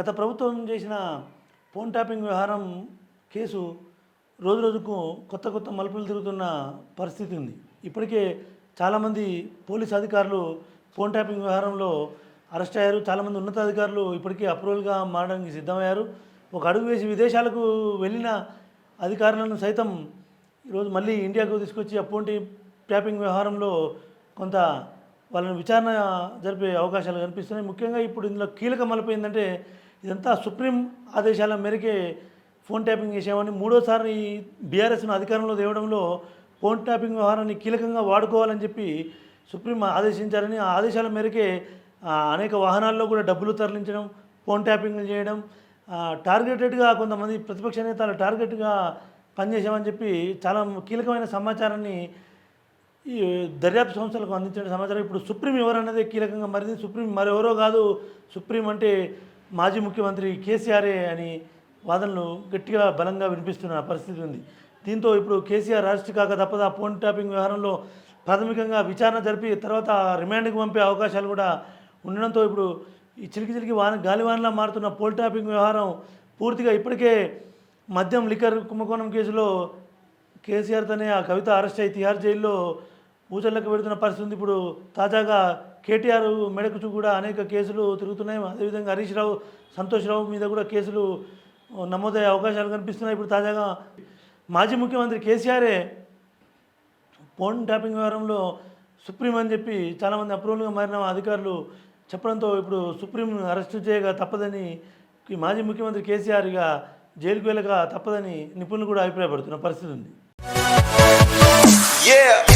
గత ప్రభుత్వం చేసిన ఫోన్ ట్యాపింగ్ వ్యవహారం కేసు రోజు రోజుకు కొత్త కొత్త మలుపులు తిరుగుతున్న పరిస్థితి ఉంది. ఇప్పటికే చాలామంది పోలీస్ అధికారులు ఫోన్ ట్యాపింగ్ వ్యవహారంలో అరెస్ట్ అయ్యారు. చాలామంది ఉన్నతాధికారులు ఇప్పటికే అప్రూవల్గా మారడానికి సిద్ధమయ్యారు. ఒక అడుగు వేసి విదేశాలకు వెళ్ళిన అధికారులను సైతం ఈరోజు మళ్ళీ ఇండియాకు తీసుకొచ్చి ఆ ఫోన్ ట్యాపింగ్ వ్యవహారంలో కొంత వాళ్ళని విచారణ జరిపే అవకాశాలు కనిపిస్తున్నాయి. ముఖ్యంగా ఇప్పుడు ఇందులో కీలక మలుపు ఏంటంటే ఇదంతా సుప్రీం ఆదేశాల మేరకే ఫోన్ ట్యాపింగ్ చేసామని మూడోసారి బీఆర్ఎస్ను అధికారంలో తేవడంలో ఫోన్ ట్యాపింగ్ వ్యవహారాన్ని కీలకంగా వాడుకోవాలని చెప్పి సుప్రీం ఆదేశించారని ఆ ఆదేశాల మేరకే అనేక వాహనాల్లో కూడా డబ్బులు తరలించడం ఫోన్ ట్యాపింగ్ చేయడం టార్గెటెడ్గా కొంతమంది ప్రతిపక్ష నేతలు టార్గెట్గా పనిచేసామని చెప్పి చాలా కీలకమైన సమాచారాన్ని ఈ దర్యాప్తు సంస్థలకు అందించిన సమాచారం. ఇప్పుడు సుప్రీం ఎవరన్నదే కీలకంగా మారింది. సుప్రీం మరెవరో కాదు. సుప్రీం అంటే మాజీ ముఖ్యమంత్రి కేసీఆరే అని వాదనలు గట్టిగా బలంగా వినిపిస్తున్న పరిస్థితి ఉంది. దీంతో ఇప్పుడు కేసీఆర్ అరెస్ట్ కాక తప్పదా? ఫోన్ ట్యాపింగ్ వ్యవహారంలో ప్రాథమికంగా విచారణ జరిపి తర్వాత రిమాండ్కి పంపే అవకాశాలు కూడా ఉండడంతో ఇప్పుడు ఈ చిలికి చిలికి వాన గాలివానలా మారుతున్న పోల్ ట్యాపింగ్ వ్యవహారం పూర్తిగా ఇప్పటికే మద్యం లిక్కర్ కుంభకోణం కేసులో కేసీఆర్తోనే ఆ కవిత అరెస్ట్ అయి తిహార్ జైల్లో ఊచల్లోకి పెడుతున్న పరిస్థితి ఇప్పుడు తాజాగా కేటీఆర్ మెడకు కూడా అనేక కేసులు తిరుగుతున్నాయి. అదేవిధంగా హరీష్ రావు సంతోష్ రావు మీద కూడా కేసులు నమోదయ్యే అవకాశాలు కనిపిస్తున్నాయి. ఇప్పుడు తాజాగా మాజీ ముఖ్యమంత్రి కేసీఆరే ఫోన్ ట్యాపింగ్ వ్యవహారంలో సుప్రీం అని చెప్పి చాలామంది అప్రూవల్గా మారిన అధికారులు చెప్పడంతో ఇప్పుడు సుప్రీం అరెస్టు చేయగా తప్పదని మాజీ ముఖ్యమంత్రి కేసీఆర్ ఇక జైలుకు వెళ్ళక తప్పదని నిపుణులు కూడా అభిప్రాయపడుతున్న పరిస్థితి ఉంది. Yeah.